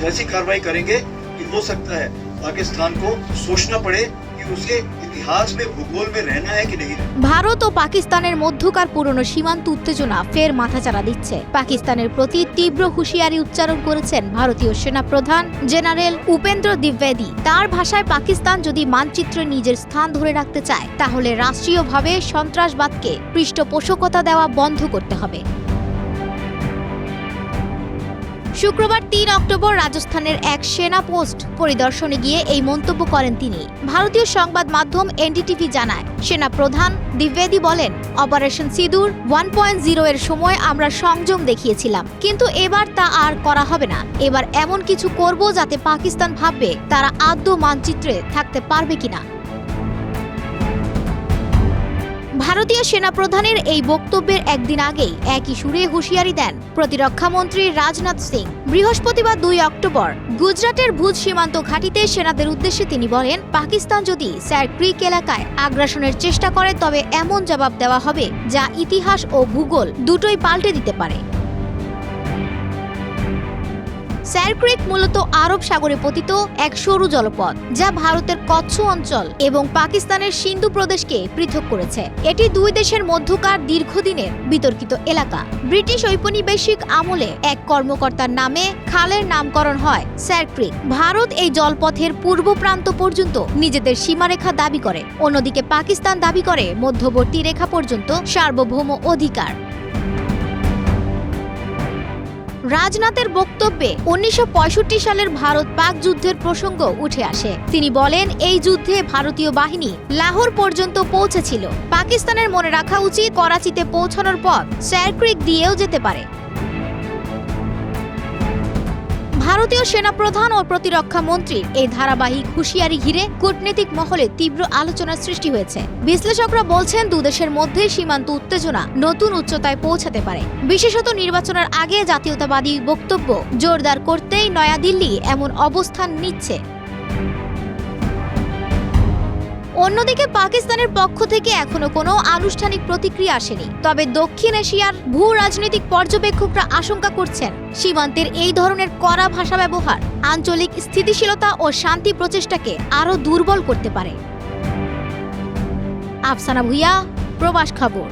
कुछ ऐसी कार्रवाई करेंगे कि हो सकता है पाकिस्तान को सोचना पड़े कि उसे इतिहास में भूगोल में रहना है कि नहीं ভারত ও পাকিস্তানের মধ্যকার পুরনো সীমান্ত উত্তেজনা ফের মাথাচাড়া দিচ্ছে পাকিস্তানের প্রতি তীব্র হুঁশিয়ারি উচ্চারণ করেছেন ভারতীয় সেনা প্রধান জেনারেল উপেন্দ্র দ্বিবেদী তার ভাষায় পাকিস্তান যদি মানচিত্রে নিজের স্থান ধরে রাখতে চায় তাহলে রাষ্ট্রীয়ভাবে সন্ত্রাসবাদকে পৃষ্ঠপোষকতা দেওয়া বন্ধ করতে হবে শুক্রবার তিন অক্টোবর রাজস্থানের এক সেনা পোস্ট পরিদর্শনে গিয়ে এই মন্তব্য করেন তিনি। ভারতীয় সংবাদ মাধ্যম এনডিটিভি জানায়, সেনা প্রধান দ্বিবেদী বলেন, অপারেশন সিঁদুর ওয়ান পয়েন্ট জিরো এর সময় আমরা সংযম দেখিয়েছিলাম, কিন্তু এবার তা আর করা হবে না। এবার এমন কিছু করব যাতে পাকিস্তান ভাববে তারা আদ্য মানচিত্রে থাকতে পারবে কিনা। ভারতীয় সেনাপ্রধানের এই বক্তব্যের একদিন আগেই একই সুরে হুঁশিয়ারি দেন প্রতিরক্ষামন্ত্রী রাজনাথ সিং। বৃহস্পতিবার দুই অক্টোবর, গুজরাটের ভুজ সীমান্ত ঘাটিতে সেনাদের উদ্দেশ্যে তিনি বলেন, পাকিস্তান যদি স্যার ক্রিক এলাকায় আগ্রাসনের চেষ্টা করে, তবে এমন জবাব দেওয়া হবে যা ইতিহাস ও ভূগোল দুটোই পাল্টে দিতে পারে। স্যার ক্রিক মূলত আরব সাগরে পতিত এক সরু জলপথ, যা ভারতের কচ্ছ অঞ্চল এবং পাকিস্তানের সিন্ধু প্রদেশকে পৃথক করেছে। এটি দুই দেশের মধ্যকার দীর্ঘদিনের বিতর্কিত এলাকা। ব্রিটিশ ঔপনিবেশিক আমলে এক কর্মকর্তার নামে খালের নামকরণ হয় স্যার ক্রিক। ভারত এই জলপথের পূর্ব প্রান্ত পর্যন্ত নিজেদের সীমারেখা দাবি করে। অন্যদিকে পাকিস্তান দাবি করে মধ্যবর্তী রেখা পর্যন্ত সার্বভৌম অধিকার। রাজনাথের বক্তব্যে উনিশশো পঁয়ষট্টি সালের ভারত পাক যুদ্ধের প্রসঙ্গ উঠে আসে। তিনি বলেন, এই যুদ্ধে ভারতীয় বাহিনী লাহোর পর্যন্ত পৌঁছেছিল। পাকিস্তানের মনে রাখা উচিত করাচিতে পৌঁছানোর পর স্যারক্রিক দিয়েও যেতে পারে। ভারতীয় সেনাপ্রধান ও প্রতিরক্ষা মন্ত্রীর এই ধারাবাহিক হুঁশিয়ারি ঘিরে কূটনৈতিক মহলে তীব্র আলোচনার সৃষ্টি হয়েছে। বিশ্লেষকরা বলছেন দুদেশের মধ্যে সীমান্ত উত্তেজনা নতুন উচ্চতায় পৌঁছাতে পারে। বিশেষত নির্বাচনের আগে জাতীয়তাবাদী বক্তব্য জোরদার করতেই নয়াদিল্লি এমন অবস্থান নিচ্ছে। অন্যদিকে পাকিস্তানের পক্ষ থেকে এখনও কোনো আনুষ্ঠানিক প্রতিক্রিয়া আসেনি। তবে দক্ষিণ এশিয়ার ভূ রাজনৈতিক পর্যবেক্ষকরা আশঙ্কা করছেন, সীমান্তের এই ধরনের কড়া ভাষা ব্যবহার আঞ্চলিক স্থিতিশীলতা ও শান্তি প্রচেষ্টাকে আরও দুর্বল করতে পারে। আফসানা ভুইয়া, প্রবাস খবর।